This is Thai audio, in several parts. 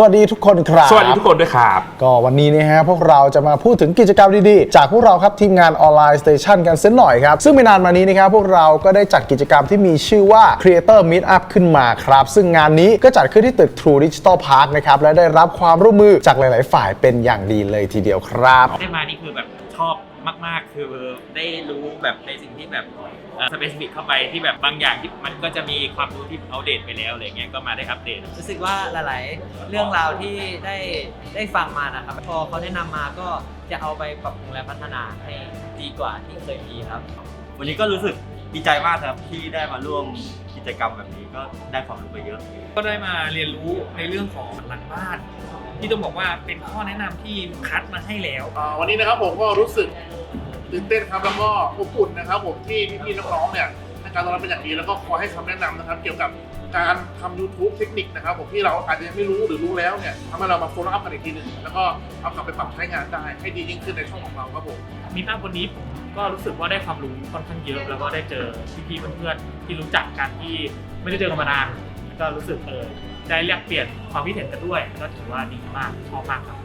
สวัสดีทุกคนครับ สวัสดีทุกคนด้วยครับ ก็วันนี้นะฮะพวกเราจะมาพูดถึงกิจกรรมดีๆ จากพวกเราครับทีมงานออนไลน์สเตชันกันสักหน่อยครับ ซึ่งไม่นานมานี้นะครับพวกเราก็ได้จัดกิจกรรมที่มีชื่อว่า Creator Meet Up ขึ้นมาครับ ซึ่งงานนี้ก็จัดขึ้นที่ตึก True Digital Park นะครับและได้รับความร่วมมือจากหลาย ๆ ฝ่ายเป็นอย่างดีเลยทีเดียวครับ ได้มานี่คือแบบชอบ มากๆ คือได้รู้แบบในสิ่งที่แบบสเปซิฟิกเข้าไปที่แบบบางอย่างที่มันก็จะมีความรู้ที่อัปเดตไปแล้วอะไรเงี้ยก็มาได้อัปเดต รู้สึกว่าหลาย ๆ เรื่องราวที่ได้ได้ฟังมานะครับ พอเขาแนะนำมาก็จะเอาไปปรับปรุงและพัฒนาให้ดีกว่าที่เคยมีครับ วันนี้ก็รู้สึกดีใจมากครับที่ได้มาร่วมกิจกรรมแบบนี้ก็ได้ความรู้ไปเยอะ ก็ได้มาเรียนรู้ในเรื่องของหลังบ้านที่ต้องบอกว่าเป็นข้อแนะนำที่คัดมาให้แล้วอ่าวันนี้นะครับผมก็รู้สึก ตื่นเต้นครับแล้วก็อบอุ่นนะครับผมที่พี่ๆน้องๆเนี่ยให้การต้อนรับเป็นอย่างดีแล้วก็คอยให้คำแนะนำนะครับ เกี่ยวกับการทำ YouTube เทคนิคนะครับผมที่เราอาจจะยังไม่รู้หรือรู้แล้วเนี่ยทำให้เรามาโฟล์อัพกันอีกทีหนึ่งแล้วก็เอากลับไปปรับใช้งานได้ให้ดียิ่งขึ้นในช่องของเราครับผมมีภาพวันนี้ผมก็รู้สึกว่าได้ความรู้ค่อนข้างเยอะ แล้วก็ได้เจอพี่ๆเพื่อนๆที่รู้จักกันที่ไม่ได้เจอกันมานานก็รู้สึกเออได้แลกเปลี่ยนความคิดเห็นกันด้วย ก็ถือว่าดีมากชอบมากครับ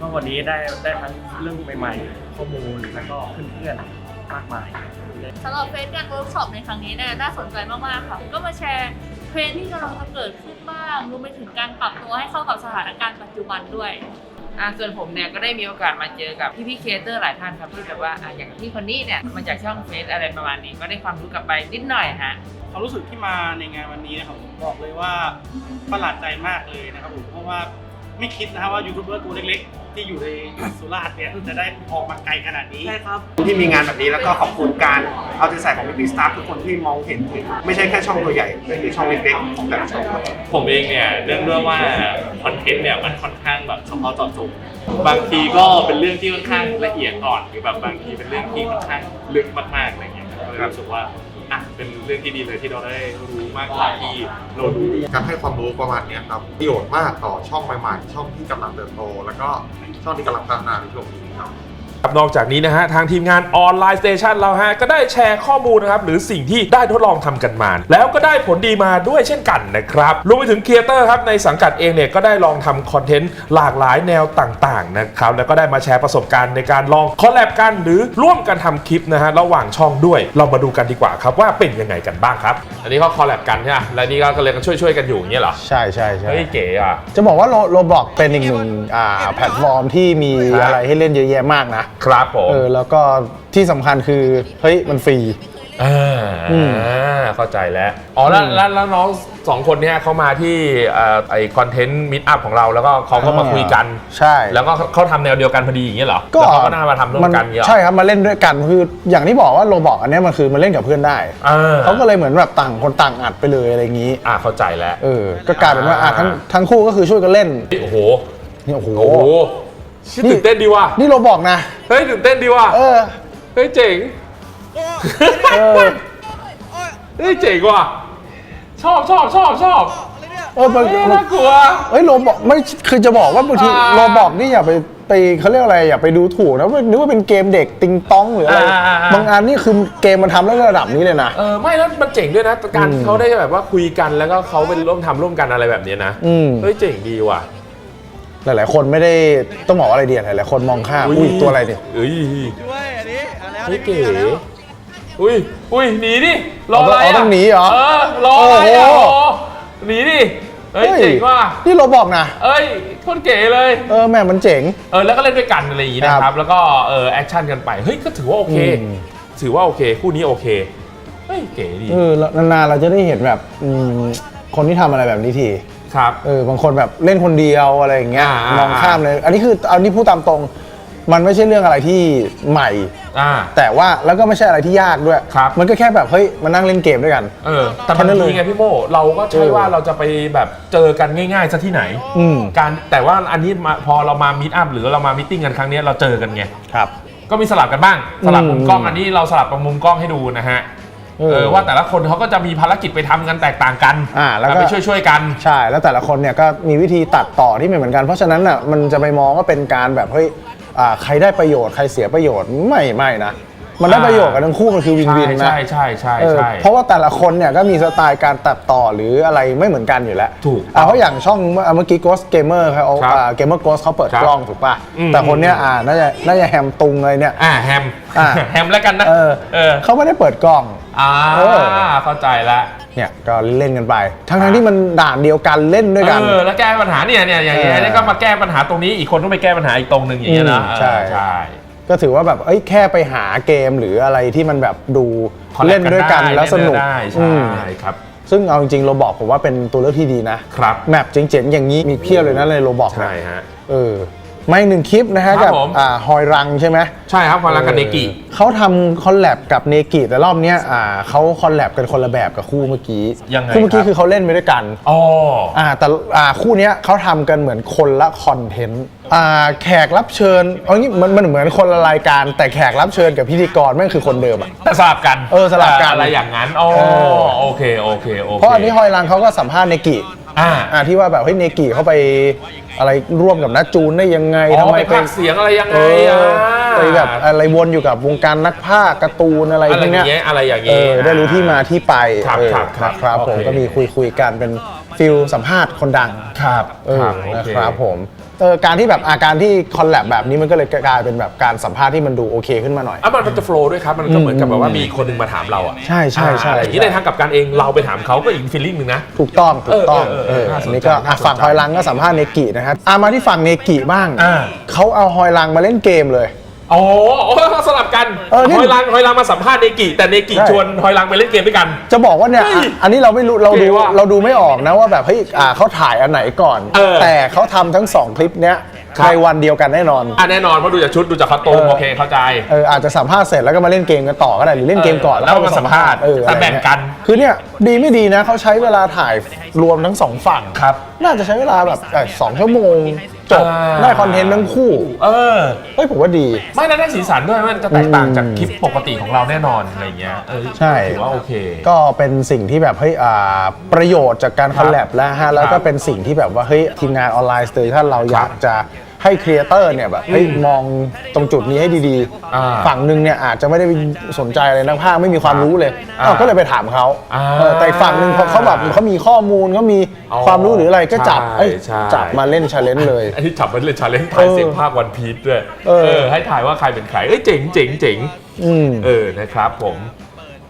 ก็วันนี้ได้ได้ทั้งเรื่องใหม่ๆ ข้อมูลแล้วก็เพื่อนๆมากมายสำหรับเฟสการเวิร์กช็อปในครั้งนี้เนี่ยน่าสนใจมากๆค่ะก็มาแชร์เทรนด์ที่กำลังจะเกิดขึ้นบ้างรวมไปถึงการปรับตัวให้เข้ากับสถานการณ์ปัจจุบันด้วยอ่าส่วนผมเนี่ยก็ได้มีโอกาสมาเจอกับพี่พี่ๆครีเอเตอร์หลายท่านครับที่แบบว่าอ่าอย่างที่คนนี้เนี่ยมาจากช่องเฟซอะไรประมาณนี้ ก็ได้ความรู้กลับไปนิดหน่อยฮะความรู้สึกที่มาในงานวันนี้นะครับผมบอกเลยว่าประหลาดใจมากเลยนะครับผมเพราะว่า ไม่คิดนะครับว่ายูทูบเบอร์ตัวเล็กๆ ที่อยู่ในสุราษฎร์เนี่ยจะได้ออกมาไกลขนาดนี้ ใช่ครับ ที่มีงานแบบนี้แล้วก็ขอบคุณการเอาใจใส่ของพี่ๆสตาฟทุกคนที่มองเห็นถึงไม่ใช่แค่ช่องตัวใหญ่แต่คือช่องเล็กๆของแต่ละช่องครับผมเองเนี่ยเนื่องด้วยว่าคอนเทนต์เนี่ยมันค่อนข้างแบบเฉพาะเจาะจงบางทีก็เป็นเรื่องที่ค่อนข้างละเอียดอ่อนหรือแบบบางทีเป็นเรื่องที่ค่อนข้างลึกมากๆอะไรเงี้ยก็เลยรู้สึกว่า อะเป็นเรื่องที่ดีเลยที่เราได้รู้มากกว่าที่เรารู้การให้ความรู้ประมาณเนี้ยครับประโยชน์มากต่อช่องใหม่ๆ ช่องที่กำลังเติบโต แล้วก็ช่องที่กำลังพัฒนาในช่วงนี้ครับครับ นอกจากนี้นะฮะทางทีมงานออนไลน์สเตชันเราฮะก็ได้แชร์ข้อมูลนะครับหรือสิ่งที่ได้ทดลองทำกันมา แล้วก็ได้ผลดีมาด้วยเช่นกันนะครับรวมไปถึงครีเอเตอร์ครับในสังกัดเองเนี่ยก็ได้ลองทำคอนเทนต์หลากหลายแนวต่างๆนะครับแล้วก็ได้มาแชร์ประสบการณ์ในการลองคอลแลบกันหรือร่วมกันทำคลิปนะฮะระหว่างช่องด้วย เรามาดูกันดีกว่าครับว่าเป็นยังไงกันบ้างครับ อันนี้เขาคอลแลบกันใช่ไหมแล้วนี่ก็เลยกันช่วยๆกันอยู่อย่างเงี้ยเหรอใช่ใช่ใช่เฮ้ยเก๋อะจะบอกว่าโรบอกเป็นอีกหนึ่งอ่าแพลตฟอร์มที่มีอะไรให้เล่นเยอะแยะมากนะครับผมเออแล้วก็ที่สำคัญคือเฮ้ยมันฟรี อ่าอืมเข้าใจแล้ว อ๋อแล้วแล้วแล้วน้องสองคนเนี้ยเขามาที่เอ่อไอคอนเทนต์มิตอัพของเราแล้วก็เขาก็มาคุยกัน ใช่ แล้วก็เขาทำแนวเดียวกันพอดีอย่างเงี้ยเหรอก็แล้วเขาก็น่ามาทำร่วมกันอย่างเงี้ยเหรอใช่ครับมาเล่นด้วยกันคืออย่างที่บอกว่าโรบอกอันเนี้ยมันคือมาเล่นกับเพื่อนได้อ่าเขาก็เลยเหมือนแบบต่างคนต่างอัดไปเลยอะไรอย่างนี้อ่าเข้าใจแล้ว เออก็กลายเป็นว่าอะทั้งทั้งคู่ก็คือช่วยกันเล่นโอ้โหนี่โอ้โหโอ้โห ชื่อตื่นเต้นดีว่ะนี่โรบอกนะ เฮ้ยตื่นเต้นดีว่ะเออ เฮ้ยเจ๋งเออเฮ้ยเจ๋งว่ะชอบชอบชอบชอบเออมันเฮ้ยน่ากลัวเฮ้ยโรบอกไม่คือจะบอกว่าบางทีอ่า โรบอกนี่อย่าไปไปเขาเรียกอะไรอย่าไปดูถูกนะว่านึกว่าเป็นเกมเด็กติงต้องหรืออะไรอ่าอ่าอ่าบางอันนี่คือเกมมันทำได้ระดับนี้เลยนะ เออไม่แล้วมันเจ๋งด้วยนะการอืมเขาได้แบบว่าคุยกันแล้วก็เขาเป็นร่วมทำร่วมกันอะไรแบบเนี้ยนะอืม เฮ้ยเจ๋งดีว่ะ หลายๆ คนไม่ได้ต้องบอกว่าอะไรเดียหลายๆคนมองข้ามอุ้ยตัวอะไรเนี่ยเอ้ยด้วยอันนี้เอาแล้วเฮ้ยเก๋อุ้ยอุ้ยหนีดิรออะไรเอาอะต้องหนีเหรอ เออรออะไรอะโอ้โอ้โหหนีดิเฮ้ยเจ๋งว่ะนี่โรบอกนะเอ้ยโคตรเก๋เลย เออแม่มันเจ๋ง เออแล้วก็เล่นด้วยกันอะไรอย่างงี้นะคครัรับบ แล้วก็เออแอคชั่นกันไปเฮ้ยก็ถือว่าโอเคอืมถือว่าโอเคคู่นี้โอเคเฮ้ยเก๋ดี เออแล้วนานๆเราจะได้เห็นแบบอืมคนที่ทำอะไรแบบนี้ที ครับ เออบางคนแบบเล่นคนเดียวอะไรอย่างเงี้ยอ่ามองข้ามเลย อันนี้คือเอานี่พูดตามตรง มันไม่ใช่เรื่องอะไรที่ใหม่ อ่า แต่ว่าแล้วก็ไม่ใช่อะไรที่ยากด้วย ครับ มันก็แค่แบบเฮ้ยมานั่งเล่นเกมด้วยกัน เออแต่แค่บางนั้นเลยทีไงพี่โมเราก็ใช่เออว่าเราจะไปแบบเจอกันง่ายๆซะที่ไหนอืม การแต่ว่าอันนี้มาพอเรามามีตอัพหรือเรามามิทติ้งกันครั้งเนี้ยเราเจอกันไง ครับ ก็มีสลับกันบ้าง สลับอืมมุมกล้องอันนี้เราสลับมุมกล้องให้ดูนะฮะ เออ เออว่าแต่ละคนเขาก็จะมีภารกิจไปทำกันแตกต่างกันอ่าแล้วก็ ไปช่วยช่วยๆกัน ใช่ แล้วแต่ละคนเนี่ยก็มีวิธีตัดต่อที่ไม่เหมือนกัน เพราะฉะนั้นน่ะมันจะไปมองว่าเป็นการแบบเฮ้ยอ่าใครได้ประโยชน์ใครเสียประโยชน์ไม่ไม่นะ มันได้ประโยชน์กันทั้งคู่มันคือวินวินนะใช่ใช่ใช่เออใช่ เพราะว่าแต่ละคนเนี่ยก็มีสไตล์การตัดต่อหรืออะไรไม่เหมือนกันอยู่แล้วถูกอะเพราะอย่างช่องเมื่อเมื่อกี้ Ghost Gamer เขาเอาครับเกมเมอร์ Ghost เขาเปิดครับกล้องถูกป่ะ อืม แต่คนเนี้ยอ่าน่าจะน่าจะแฮมตุงเลยเนี่ย อ่าแฮมอ่า แฮมแล้วกันนะเออเออเขาไม่ได้เปิดกล้อง อ่าเออ เข้าใจละเนี่ยก็เล่นกันไป ทั้งทั้งๆที่มันด่านเดียวกันเล่นด้วยกัน เออแล้วแก้ปัญหาเนี่ยเนี่ยอย่างเงี้ยเออเนี่ยก็มาแก้ปัญหาตรงนี้อีกคนต้องไปแก้ปัญหาอีกตรงหนึ่งอย่างเงี้ยนะอืมใช่ เออใช่ ก็ถือว่าแบบเอ้ยแค่ไปหาเกมหรืออะไรที่มันแบบดูคอลแลบเล่นด้วยกันได้แล้วสนุกได้อืใช่มครับซึ่งเอาจริงๆโรบอกผมว่าเป็นตัวเลือกที่ดีนะครับ แมปเจ๋งๆอย่างนี้มีเพียบเลยนะในโรบอกใช่ฮะเออ ไม่หนึ่งคลิปนะฮะครักับบผม อ่าฮอยรังใช่ไหมใช่ครับความรักกับเนกิ เขาทำคอลแลบกับเนกิแต่รอบเนี้ยอ่าเขาคอลแลบกันคนละแบบกับคู่เมื่อกี้ยังไงคู่เมื่อกี้ครับ คือเขาเล่นไปด้วยกัน อ๋อ อ่าแต่อ่าคู่เนี้ยเขาทำกันเหมือนคนละคอนเทนต์อ่าแขกรับเชิญเอางี้มันมันเหมือนคนละรายการ แต่แขกรับเชิญกับพิธีกรแม่งคือคนเดิมอะแต่สลับกันเออสลับกัน อะไรอย่างนั้นอ๋อเออโอเคโอเคโอเคเพราะอันนี้ฮอยรังเขาก็สัมภาษณ์เนกิ อ่า อ่าที่ว่าแบบเฮ้ยเนกิเขาไปอะไรร่วมกับนัดจูนได้ยังไงอ๋ทำอไมไปเป็พานกเสียงอะไรยังไงเออะอไปแบบอะไรวนอยู่กับวงการนักพากย์การ์ตูนอะไรอะไรพวกอเนี้ย่ายงเงี้ยอะไรอย่างเอเงี้ย อได้รู้ที่มาที่ไปครับเออครับครับนะครับผมโอเค ก็มีคุยคุยกันเป็นฟิลสัมภาษณ์คนดังครับเออครับโอนะเค ครับผม เออการที่แบบอาการที่คอลแลบแบบนี้มันก็เลยกลายเป็นแบบการสัมภาษณ์ที่มันดูโอเคขึ้นมาหน่อย อะมันมันจะโฟล์ด้วยครับ มันก็เหมือนกับแบบว่ามีคนหนึงมาถามเราอะใช่ใช่ใช่ อ่าอะไรอย่างนี้ในทางกลับการเองเราไปถามเขาก็อีกฟีลลิ่งหนึ่งนะ ถูกต้องถูกต้องเออเอเอออเออน่าสนใจอันนี้ก็อะน่าสนใจฝั่งฮอยลังก็สัมภาษณ์เนกินะครับอะมาที่ฝั่งเนกิบ้างอ่า เขาเอาฮอยลังมาเล่นเกมเลย อ๋อโอ้สลับกันเออนี่ฮอยลังฮอยลังมาสัมภาษณ์เนกิแต่เนกิใช่ชวนฮอยลังไปเล่นเกมด้วยกัน จะบอกว่าเนี่ยเฮ้ยอะอันนี้เราไม่รู้เราดูเก๋ว่ะเราดูไม่ออกนะว่าแบบเฮ้ยอ่าเขาถ่ายอันไหนก่อน เออแต่เขาทำทั้งสองคลิปเนี้ยครับ ในวันเดียวกันแน่นอน อะแน่นอนเพราะดูจากชุดดูจากคอสตูมเออ โอเคเข้าใจ เอออาจจะสัมภาษณ์เสร็จแล้วก็มาเล่นเกมกันต่อก็ได้หรือเล่นเกมก่อนเออแล้วมาสัมภาษณ์เออแต่แบ่งกันคือเนี่ยดีไม่ดีนะเขาใช้เวลาถ่ายรวมทั้งสองฝั่งครับ น่าจะใช้เวลาแบบเอ่อสองชั่วโมง จบ อ่า ได้คอนเทนต์ทั้งคู่ เออ เฮ้ยผมว่าดี ไม่แล้วได้สีสันด้วยมันจะแตกต่างจากอืมคลิปปกติของเราแน่นอนอะไรเงี้ยเออใช่ ถือว่าโอเค ก็เป็นสิ่งที่แบบเฮ้ยอ่าประโยชน์จากการคอลแลบแล้วฮะแล้วก็เป็นสิ่งที่แบบว่าเฮ้ยทีมงานออนไลน์สเตชันเราอยากจะ ให้ครีเอเตอร์เนี่ยแบบเฮ้ยมองตรงจุดนี้ให้ดีอ่าฝั่งหนึ่งเนี่ยอาจจะไม่ได้สนใจอะไรนักภาคไม่มีความรู้เลยอ่าอ้าวก็เลยไปถามเขาอ่าเออแต่อีกฝั่งหนึ่งพอเขาแบบเขามีข้อมูลเขามีอ๋อความรู้หรืออะไรก็จับใช่เอ้ยใช่ จับมาเล่นชาเลนจ์เลยไอ้ที่จับมันเลยชาเลนจ์ถ่ายเออเสียงภาควันพีชด้วยเออ ให้ถ่ายว่าใครเป็นใครเอ้ยเจ๋งเจ๋งเจ๋งอืม เออนะครับผม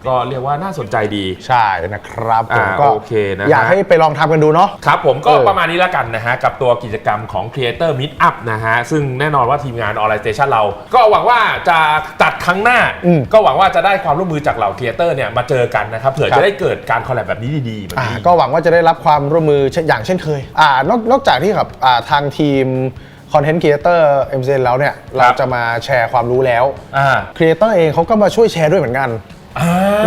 ก็เรียกว่าน่าสนใจดี ใช่นะครับผมอ่าก็โอเคนะฮะ อยากให้ไปลองทำกันดูเนาะ ครับผมก็เออประมาณนี้แล้วกันนะฮะ กับตัวกิจกรรมของ Creator Meet Up นะฮะ ซึ่งแน่นอนว่าทีมงาน Online Station เรา ก็หวังว่าจะจัดครั้งหน้า อืม ก็หวังว่าจะได้ความร่วมมือจากเหล่า Creator เนี่ยมาเจอกันนะครับเผื่อครับจะได้เกิดการคอลแลบแบบนี้ดีๆแบบอ่านี้ ก็หวังว่าจะได้รับความร่วมมือเช่นอย่างเช่นเคยอ่านอกนอกจากที่กับอ่าทางทีมคอนเทนต์ครีเอเตอร์ MCN แล้วเนี่ย เราจะมาแชร์ความรู้แล้วอ่า ครีเอเตอร์เองเขาก็มาช่วยแชร์ด้วยเหมือนกัน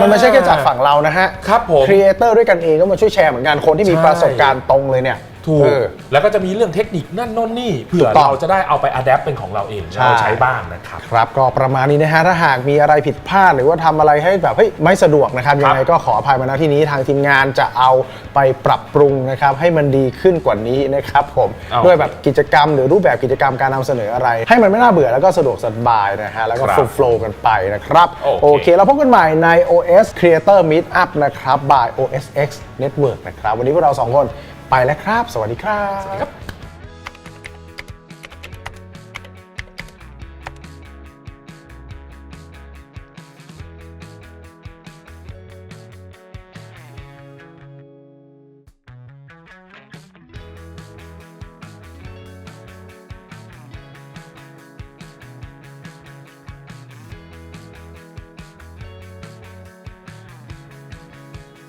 มันไม่ใช่แค่จากฝั่งเรานะฮะครับผมครีเอเตอร์ด้วยกันเองก็มาช่วยแชร์เหมือนกันคนที่มีใช่ประสบการณ์ตรงเลยเนี่ย ถูก เออ แล้วก็จะมีเรื่องเทคนิคนั่นโน่นนี่เผื่อถูกต้อง เราจะได้เอาไปอัดแอปเป็นของเราเองใช่เราใช้บ้างนะครับ ครับก็ประมาณนี้นะฮะถ้าหากมีอะไรผิดพลาดหรือว่าทำอะไรให้แบบเฮ้ยไม่สะดวกนะครับยังไงก็ขออภัยมาณที่นี้ทางทีมงานจะเอาไปปรับปรุงนะครับให้มันดีขึ้นกว่านี้นะครับผมเอา ด้วยแบบกิจกรรม หรือรูปแบบกิจกรรมการนำเสนออะไร ให้มันไม่น่าเบื่อแล้วก็สะดวกสบายนะฮะแล้วก็ครับโฟล์กันไปนะครับโอเคโอเคแล้วพบกันใหม่ใน OS Creator Meetup นะครับ by OSX Network นะครับวันนี้พวกเราสองคน ไปแล้วครับ สวัสดีครับ